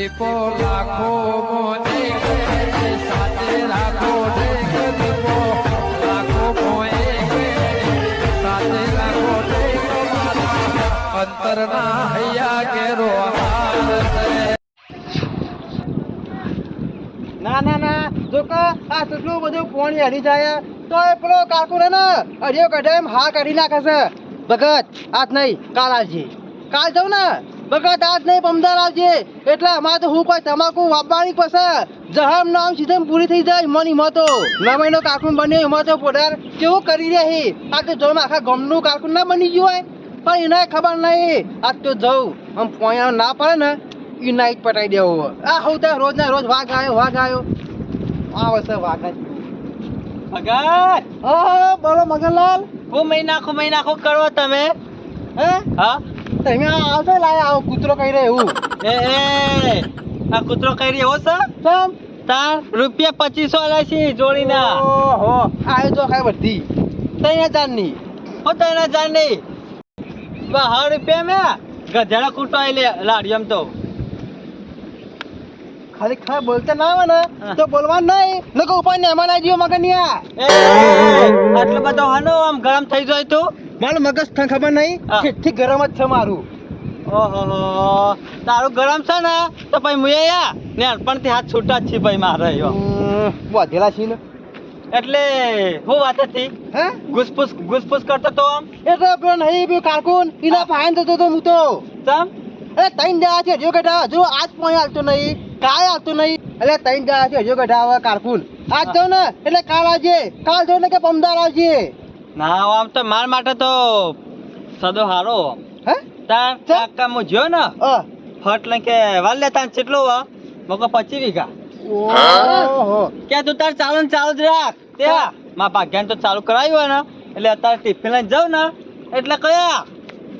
દીપો લાખો સાથે રાખો લાખો સાથે રાખો અંતરના હૈયા કેરો ના ના ના જો આ કેટલું બધું પાણી હરી જાય તો એ પેલો કાકુ ને, હરિયો કઢે એમ હા કાઢી નાખે છે. ભગત, આજ નહીં, કાલ આવજે. કાલ જાઉં ને? ભગત આજ નહીં પમદાર આવજે. એટલે અમારે તો હું કોઈ તમાકુ વાપવાની પછી જહામ નામ સીધમ પૂરી થઈ જાય મની મતો. નવાઈનો કાકુન બન્યો એમાં તો પોડાર કેવું કરી રહી આ તો જો આખા ગમનું કારખુન ના બની ગયું હોય. પણ એને ખબર નહીં. આ તો જવું. આમ પોયા ના પડે ને એ નાઈટ પટાઈ દેવો આ હું તો રોજ ના રોજ વાઘ આવ્યો વાઘ આવ્યો. આ છે વાઘ જ. મગર? હા બોલો મગનલાલ હું મહિના ખો મહિના ખો કરો તમે. હે? હા? તમે આ લાયા આવો કૂતરો કહી રહ્યો એવું. એ એ આ કૂતરો કઈ રહ્યો છે ચમ તાર રૂપિયા પચીસો આલે છે જોડીના. ઓહો આયો તો ખાય બધી. તઈ હજારની હો તો એના જાણ બહાર રૂપિયા મેં ગધેડા કૂટો આઈ લાડી એમ તો. ખાલી ખા બોલતા ના આવે ને. તો બોલવા નહીં. નકો ઉપર ને એમાં આવી ગયો મગનિયા આટલો બધો હનો આમ ગરમ થઈ જાય તું? મારું મગજ તને ખબર નહીં. ઠીક ગરમ જ છે મારું. ઓહો તારું ગરમ છે ને તો પછી મુએ યા ને અડપણથી હાથ છૂટા જ છે ભાઈ મારે. વધેલા છીએ ને. એટલે હું વાત હતી? હે? ગુસપુસ ઘુસપુસ કરતો તો આમ? એટલે પેલો નહીં પેલો કારકુન. એના ફાઈન થતો તો હું તો. તમ અરે તૈન દા છે હજુ કઢા હજુ આજ પણ હાલતો નહીં. કાય આવતો નહીં. એટલે તૈન દા છે હજુ કઢા કારકુન. આજ જાઉં ને એટલે કાલ આવજે. કાલ જાઉં ને કે પમદાર આવજે. ના આમ તો માર માટે તો સદો હારો. હે? તાર. કાકા મો જો ને ફટ લઈ કે વાલ લે તાર કેટલો વા મકો પચી વીઘા. ઓહો. કે તું તાર ચાલન ચાલુ જ રાખ. તે માં ભાગ્યાન તો ચાલુ કરાયું ને એટલે અત્યારે ટિફિન લઈને જાઉં ને એટલે કયા?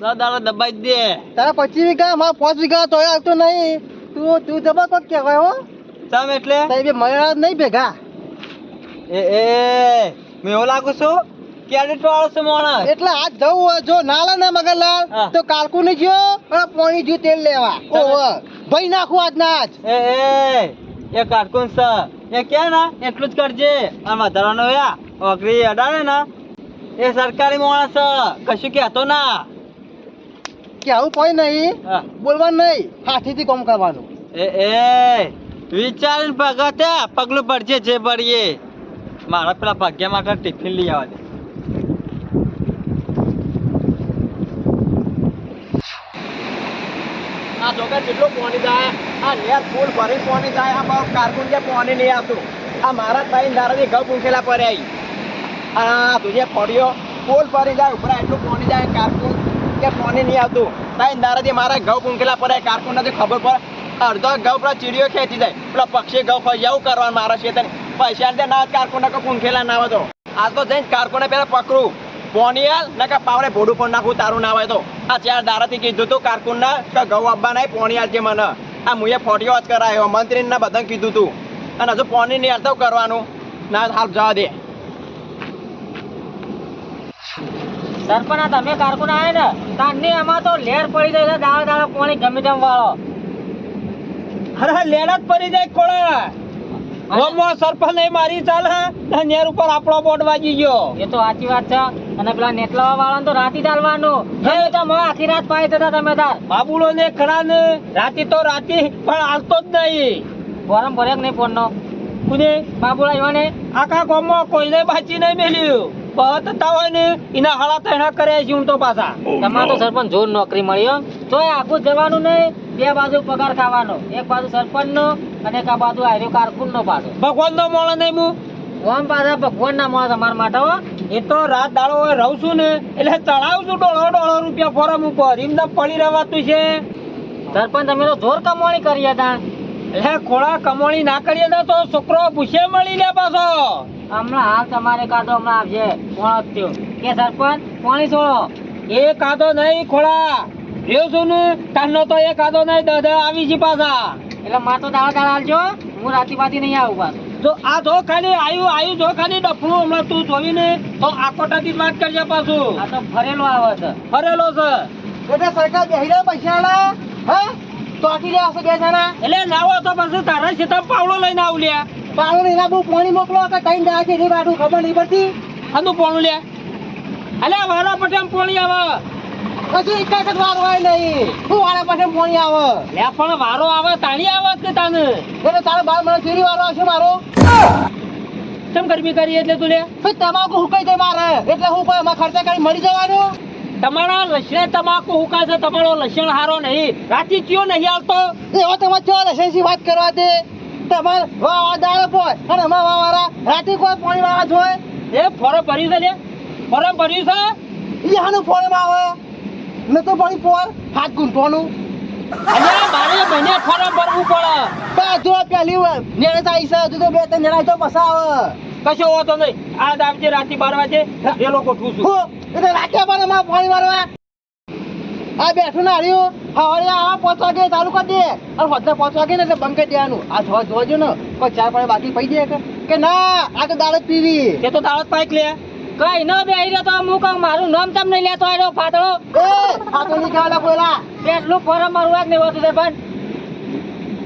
દસ દાડો દબાઈ દે. તારા પચીસ વીઘા મા પાંચ વીઘા તોય આવતો નહીં. તું તું જબર કોક કહેવાય હો. ચમ એટલે? સાહેબ મળ્યા નહીં ભેગા. એ એ મેં એવું લાગુ છું ક્યારે વાળો છે માણસ? એટલે આ જવું હોય જો ના લે ને મગરલાલ. તો કાલકુ ને જો અને પોણી જો તેલ લેવા. ઓહો ભાઈ નાખું આજ ના આજ. એ એ એ કાર્ટૂન સ. એ કે ના? એટલું જ કરજે. આ વધારાનો યા ઓગરી અડાડે ના. એ સરકારી માણસ કશું કહેતો ના. કે કોઈ નહીં. બોલવાનું નહીં. હાથીથી કામ કરવાનું. એ એ વિચારીને ભગત પગલું પડશે જે ભરીએ. મારા પેલા ભાગ્ય માટે ટિફિન લઈ આવવા દે. આ જોકા જેટલો પાણી જાય, આ નેર ફૂલ ભરી પાણી જાય, આ કારકુન કે પાણી નહીં આવતું. આ મારા તાઈ દારાથી ઘઉં પૂંખેલા પર આવી આ તુજે ફળ્યો, ફૂલ ભરી જાય, ઉપર એટલું પાણી જાય કારકુન કે પાણી નહીં આવતું. તાઈ દારાથી મારા ઘઉં પૂંખેલા પડે કારકુન નથી ખબર પડે. અડધો ઘઉં પેલા ચીડીઓ ખેંચી જાય. પેલા પક્ષી ઘઉં એવું કરવાનું મારા છે પૈસા દે ના કારકુન પૂંખેલા ના હતો આ તો જઈને કારકુને પેલા પકડું. પોની ને કે પાવડે ભોડું પણ નાખું તારું ના હોય તો. આ ચાર દારાથી કીધું તું કારકુન ના કે ઘઉં આપવા નહીં પોણિયાલ છે મને. આ મુએ ફોટીઓ જ કરાયો મંત્રી ના બધાને કીધું તું. અને હજુ પોણી ની હાલતો કરવાનું. ના હાલ જવા દે. સરપંચ તમે કારકુન આવે ને? તારની એમાં તો લેર પડી જાય દાળ દાળ પોણી ગમે તેમ વાળો. અરે લેર જ પડી જાય ખોળા. સરપંચ મારી ચાલ હા નેર ઉપર આપણો બોટ વાગી ગયો. એ તો સાચી વાત છે. અને પેલા નેટલા વાળા તો રાતી ચાલવાનો હે? તો મો આખી રાત પાઈ જતા તમે તાર. બાબુલો ને ખરા ને રાતી તો રાતી પણ હાલતો જ નહીં. ફોરમ ભર્યા નહીં ફોન નો કુને? બાબુલા ઈવાને? આખા ગામમાં કોઈને બાચી નહીં મેલ્યું. બહત તાવ ને એના હળા તહેણા કરે છે તો પાછા. તમારે તો સરપંચ જોર નોકરી મળ્યો તો આખું જવાનું નહીં બે બાજુ પગાર ખાવાનો. એક બાજુ સરપંચ નો અને એક આ બાજુ આર્યો કારકુન નો પાછો. ભગવાન નો મોળો નહીં હું ઓમ પાછા ભગવાન ના મળે તમારા માટે હો. એ તો રાત દાડો હોય રહું છું ને એટલે ચડાવું છું ડોળો ડોળો રૂપિયા ફોરમ ઉપર. એમને પડી રહેવાતું છે. સરપંચ તમે તો જોર કમાણી કરી હતા. એટલે ખોળા કમોણી ના કરીએ ને તો છોકરો ભૂસે મળી લે પાછો. હમણાં હાલ તમારે કાદો હમણાં આવશે. કોણ થયો? કે સરપંચ? કોણી છોડો એ કાદો નહીં ખોળા. રહ્યો છું ને તારનો તો એ કાદો નહીં દહ આવી છે પાછા. એટલે માર તો દાડા દાડા હાલજો. હું રાતી પાતી નહીં આવું પાછું. જો આ જો ખાલી આયુ આયુ જો ખાલી ડફલું હમણાં તું જોઈને તો આકોટાથી વાત કરજે પાછું. આ તો ફરેલો આવે છે. ફરેલો છે. એટલે સરકાર બેહીને પૈસા હે? તો આખી રહ્યા આવશે બે જણા? એટલે નાવો તો પછી તારા સીધા પાવડો લઈને આવ લ્યા પાવડો ને એના બહુ પાણી મોકલો કે કઈ જાય છે એ બાજુ ખબર નહીં પડતી. આનું પાણું લ્યા અલે વારા પટેમ પોણી આવે. કશું એક જ વાર હોય નહીં. શું વાળા પાસે ફોન આવે. લે પણ વારો આવે તાણી આવે કે તાને? એટલે તારો બાર મને ફેરી વાળો હશે મારો. કેમ ગરમી કરી એટલે તું લે? ભાઈ તમાકુ હુકાઈ દે મારે. એટલે હું કોઈ એમાં ખર્ચા કરી મળી જવાનું? તમારા લસણે તમાકુ હુકાશે તમારો લસણ હારો નહીં. રાતી ચિયો નહીં આવતો? એવો તમે ચો લસણસી વાત કરવા દે? તમારે વાહ દાળ પોય અને અમારા વાહ વાળા રાતે કોઈ પાણી વાળા જોય એ ફોરો ભરી છે લે. ફોરમ ભર્યું છે? ઈ હાનું ફોરમ આવે. ન તો પાણી પોર હાથ ગુંઠવાનું અને મારે મહિને ફોરમ ભરવું પડે. બે જો પેલી નેણે છે તો બે ત્રણ જણા તો પસા આવે. કશો હોતો નહીં. આ દાવજે રાતી બાર વાગે એ લોકો છું. એટલે રાખ્યા પણ પાણી વાળવા આ બેઠું ના રહ્યું. હવારે આવા પાંચ વાગે ચાલુ કરી દે. અને હોદના પાંચ વાગે ને એટલે બંધ કરી દેવાનું. આ જોવા જોજો ને કોઈ ચાર પાણી બાકી પડી દે કે ના આ તો દાળ જ પીવી. તે તો દાવત પાક લે. કઈ ન બે તો હું કહું મારું નામ તમ નહીં લેતો આવ્યો ફાતળો? એ આ તો નહીં ખાવાના કોયલા ફોરમ મારું વાત નહીં હોતું પણ.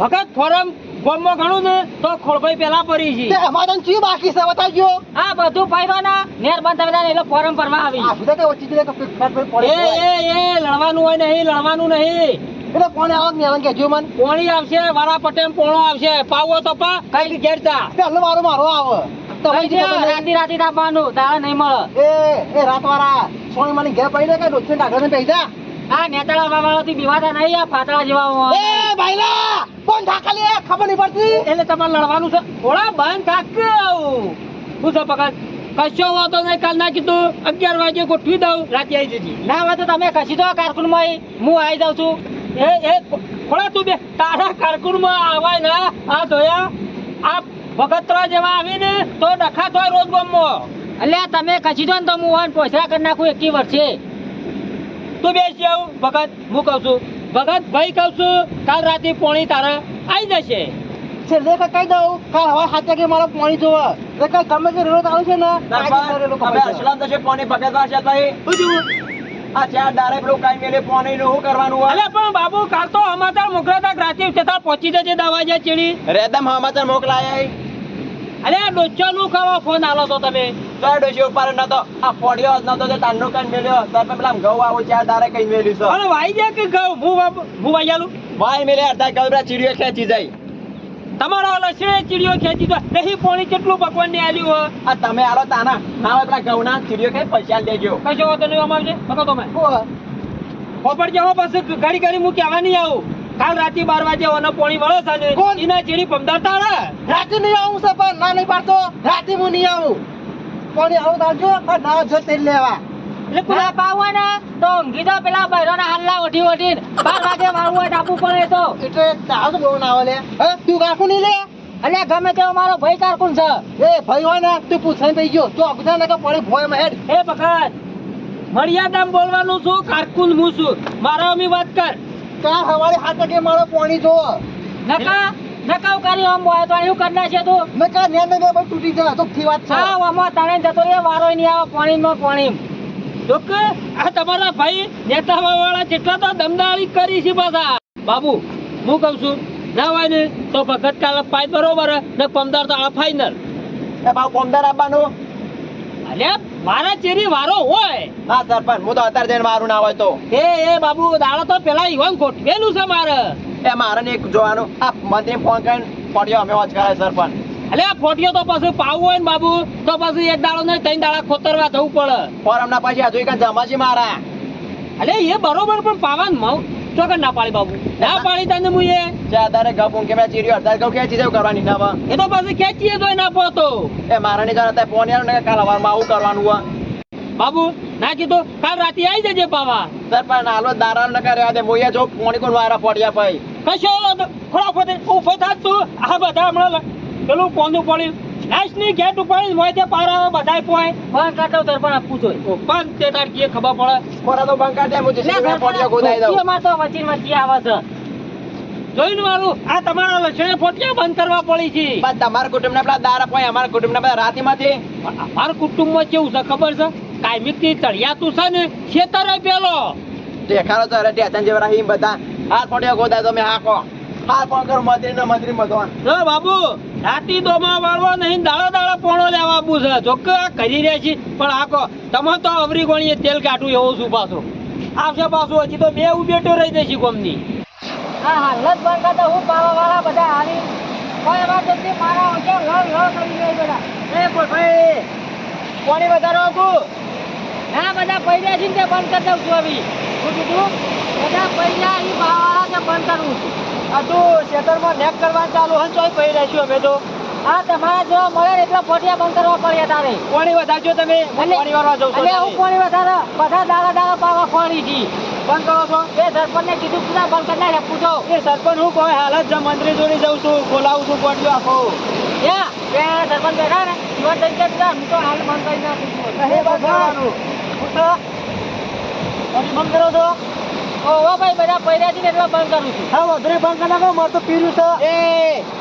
વખત ફોરમ ગોમમાં ઘણું ને તો ખોળભાઈ પેલા પડી છે. અમારે તને ચી બાકી છે બતાવજો. આ બધું ફાયદો ના નેર બંધ થવા એટલે ફોરમ ભરવા આવી. આ સુધા કે ઓછી ફેર ફેર પડે એ એ એ લડવાનું હોય નહીં લડવાનું નહીં. એટલે કોણે આવક ને આવક કહેજો મન. પોણી આવશે વાળા પટેમ પોણો આવશે. પાવો તો પા કઈ ઘેર જા. પહેલો મારો મારો આવે. રાતી રાતી તાપવાનું દાળ નહીં મળે. એ એ રાત વાળા સોની મને ઘેર પડી કે ડોસે ડાગર ને આ નેતાળા બીવાતા નહીં આ ફાટડા જેવા એ ભાઈલા કોણ ઢાકા લે? ખબર નહીં પડતી. એટલે તમારે લડવાનું છે. થોડા બંધ થાક આવું. શું છે પકડ? કશો વાતો નહીં કાલ ના કીધું અગિયાર વાગે ગોઠવી દઉં. રાતે આવી જજી. ના હોય તમે કશી દો કારકુનમાં હું આવી જાઉં છું. એ એ થોડા તું બે. તારા કારકુનમાં આવાય ના. આ ધોયા આ ભગતરા જેવા આવીને તો ડખા થાય રોજ ગમો. એટલે તમે કચી દો ને તો હું હોય પોસરા કરી નાખું એકી વર્ષે. તું બેસી જાવ ભગત હું કહું છું. ભગત ભાઈ કહું છું કાલ રાતે પોણી તારા આવી જશે. છેલ્લે કહી દઉં કાલ હવે સાત વાગે મારો પાણી જોવે. એ કાલ ગમે તે રેલો છે ને કપાઈ જાય. આ ચાર દાડે પેલું કાઈ મેલે પાણી નું શું કરવાનું અલે પણ બાબુ કાલ તો અમાતા મોકલાતા છે છતાં પહોંચી જશે દવા જાય ચીડી. રેદમ સમાચાર મોકલાયા. અલે આ ડોચો નું ખાવા ફોન આલો તો તમે. તો આ ડોચો ઉપર નતો આ ફોડ્યો ન તો તે તાંડો કાંઈ મેલ્યો. તો પર પેલા ઘઉં આવો ચાર દાડે કઈ મેલ્યું છો? અરે વાઈ જાય કે કહું હું બાપ- હું વાઈ આલું? ભાઈ મેલે અડધા ગબરા ચીડીઓ ખેંચી જાય. તમારો લસણે ચીડીઓ ખેંચી દો નહીં પોણી કેટલું ભગવાન ને આલ્યું હો આ તમે આલો તાના. ના પેલા ઘઉં ના ચીડીઓ ખાઈ પૈસા દેજો કશો વાંધો નહીં અમારે બકો તમે. હું, ખબર જાઓ બસ. ઘડી ઘડી હું કેવા નહીં આવું. કાલ રાતે બાર વાગે ઓનો પોણી વળો સાને? એના ચીડી પમદાર તાળે રાતે નહીં આવું છે પણ ના નહીં પાડતો. રાતે હું નહીં આવું. પોણી આવું તાજો આવજો ના જો તેલ લેવા. એટલે ના કુલા પાવ હોય ને તો ઊંઘી જાઓ પેલા બૈરોના હાલ્લા ઓઢી ઓઢી બાર વાગે મારવું હોય તો પડે તો એટલે તાવ બહુ ના આવે હે તું કાકુ નહીં લે? અલે ગમે તેવો મારો ભાઈ કારકુન છે. એ ભાઈ હોય ને તું પૂછાઈ પઈ ગયો. તો અગધા ને કે પાણી ભોયમાં હેડ. એ ભગત મર્યાદામાં બોલવાનું છું કારકુન હું છું. મારા અમી વાત કર. કાલ હવારે સાત વાગે મારો પાણી જો. નકા નકાવ કરી આમ બોય તો એવું કરના છે તું? મેં કા નેન ને બે તૂટી જા તો થી વાત છે. હા આમાં તણે જતો રે વારો નહીં આવે પાણીમાં પાણી લોક આ તમારા ભાઈ નેતા વાળા જેટલા તો દમદારી કરી છે પાછા બાબુ હું કહું છું ના હોય ને તો ભગત કાલ પાય બરોબર ને પમદાર તો ફાઈનલ એ ભાવ પમદાર આપવાનું અલે મારા ચેરી વારો હોય. હા સરપંચ હું તો અત્યારે જઈને મારું ના હોય તો. એ એ બાબુ દાડો તો પેલા ઈવન ગોઠવેલું છે મારે. એ મારે ને એક જોવાનું. આ મંત્રી ફોન કરીને પોડિયો અમે વાત કરાય સરપંચ. અલે આ ફોટીઓ તો પછી પાવું હોય ને બાબુ તો પછી એક દાડો ને ત્રણ દાડા ખોતરવા જવું પડે. ફોરમ ના પછી હજુ કાંઈ જમાજી મારા. અલે એ બરોબર પણ પાવાનું મઉ ચોકન ના પાડી બાબુ. ના પાડી તને હું એ. જે આધારે ઘઉં મૂકે મેં ચીર્યો અડધા ઘઉં ખેંચી જાય કરવાની ના. એ તો પછી ખેંચીએ તો ના પોતો એ મારા ની જાણ ફોન યાર ને કાલ સવારમાં આવું કરવાનું હોય. બાબુ ના કીધું? કાલ રાતે આવી જજે પાવા. સરપંચ હાલો દારા ન કરે દે. મોયા જો પોણી કોણ વારા પડ્યા ભાઈ. કશો ખોળા ફોતે ઊભો થાત તું. આ બધા હમણાં પેલું કોનું પડ્યું લાસ્ટની ગેટ ઉપાડી મોય તે પાર બધાય પોય પણ કાટો તર પણ આપવું જોઈએ. ઓ, પણ તે તાર કે ખબર પડે. કોરા તો બંકા દે મુજે લે પોટિયા ગોદાઈ દઉં. ધોતીઓમાં તો વચ્ચે વચ્ચે આવે છે. જોઈને મારું આ તમારા લક્ષણે ફોટિયા બંધ કરવા પડી છે. બસ તમારા કુટુંબ ના પેલા દારા પોય અમારા કુટુંબ ના બધા રાતી માંથી પણ કુટુંબ કુટુંબમાં કેવું છે ખબર છે? કાયમિકથી તળિયા તું છે ને ખેતર પેલો. દેખાડો તો અરે ટેશન જેવા રહી બધા. હાથ ફોડ્યો ગોદા તમે હાકો. હાથ પણ કરો મંત્રી ને મંત્રી મધવાન જો બાબુ. રાતી દોમા વાળવો નહીં દાળો દાળો પોણો લેવા આપવું છે. જોકે કરી રહ્યા છીએ પણ આકો તમે તો અવરી ગણીએ તેલ કાઢું એવો શું પાછું. આવશે પાછું હજી તો બે ઉભેટો રહી જશે કોમની. હા લત બંધ કરતા હું પાવા વાળા બધા આવી કોઈ વાત નથી મારા વચ્ચે લ લ કરી જાય બધા એ ભાઈ કોની વધારો હતું હા બધા પૈસા છે ને તે બંધ કરી દઉં છું આવી શું કીધું? બધા પૈસા એ પાવા વાળા બંધ કરવું છું. આ તું ખેતરમાં નેક કરવા ચાલુ હન ચોય પડી રહીશું અમે તો. આ તમારા જેવા મળે ને એટલા ફોટિયા બંધ કરવા પડ્યા તારે. કોણી વધારજો તમે કોણી વાળવા જઉં એટલે હું કોણી વધારે બધા દાડા દાડા પાવા કોણી છી બંધ કરો છો? એ સરપંચને કીધું પૂરા બંધ કરી નાખે પૂછો. એ સરપંચ હું કોઈ હાલત જ મંત્રી જોડે જઉં છું બોલાવું છું કોટિયો આખો. ક્યાં બે સરપંચ બેઠા ને થઈ ગયા બધા હું તો હાલ બંધ કરી નાખું છું. બંધ કરો છો? ઓહો ભાઈ બધા પૈસા છે એટલે બંધ કરું છું. હા વધુ બંધ કરી નાખો મારે તો પીર્યું છે. એ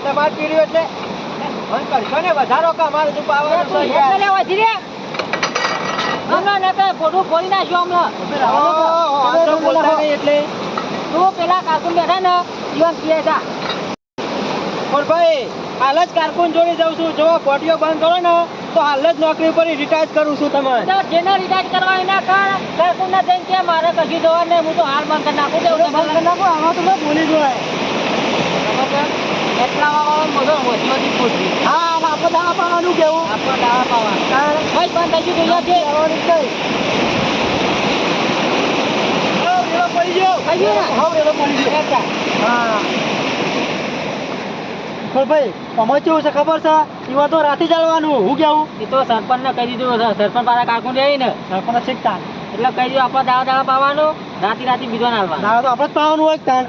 તમારે પીર્યું એટલે બંધ કરશો ને વધારો કા અમારે તું એ પાવાનું તું છે હેઠળ લેવા છી રે. હમણાં ને કઈ ખોટું ખોલી નાખ્યું હમણાં. બોલતા નહીં એટલે. તું પેલા કાકુ બેઠા ને જીવન પીએ પણ ભાઈ હાલ જ કારકુન જોડે જાઉં છું. જો કોટીઓ બંધ કરો ને તો હાલ જ નોકરી પર રિટાયર કરું છું તમે જેને રિટાયર કરવા એના કારણ કારકુન ના જઈને કે મારે કશું દેવા ને હું તો હાલ બંધ કરી નાખું. છું બંધ કરી નાખો આમાં તો મેં બોલી જોવાય હા આપણે દાવા પાવાનું કેવું? આપણે દાવા પાવા ભાઈ બંધ થઈ ગયું છે? પડી ગયો. થઈ ગયું ને? હાવ પડી ગયો. હા. પણ ભાઈ અમે કેવું છે ખબર છે? એવા તો રાતે ચાલવાનું હું કેવું એ તો સરપંચ ને કહી દીધું. સરપંચ પાછા કાકુન રહી ને સરપંચ શીખતા એટલે કહી દીધું આપણે દાવા દાવા પાવાનું રાતે રાતે બીજો ના દાવા તો આપણે જ પાવાનું હોય તાન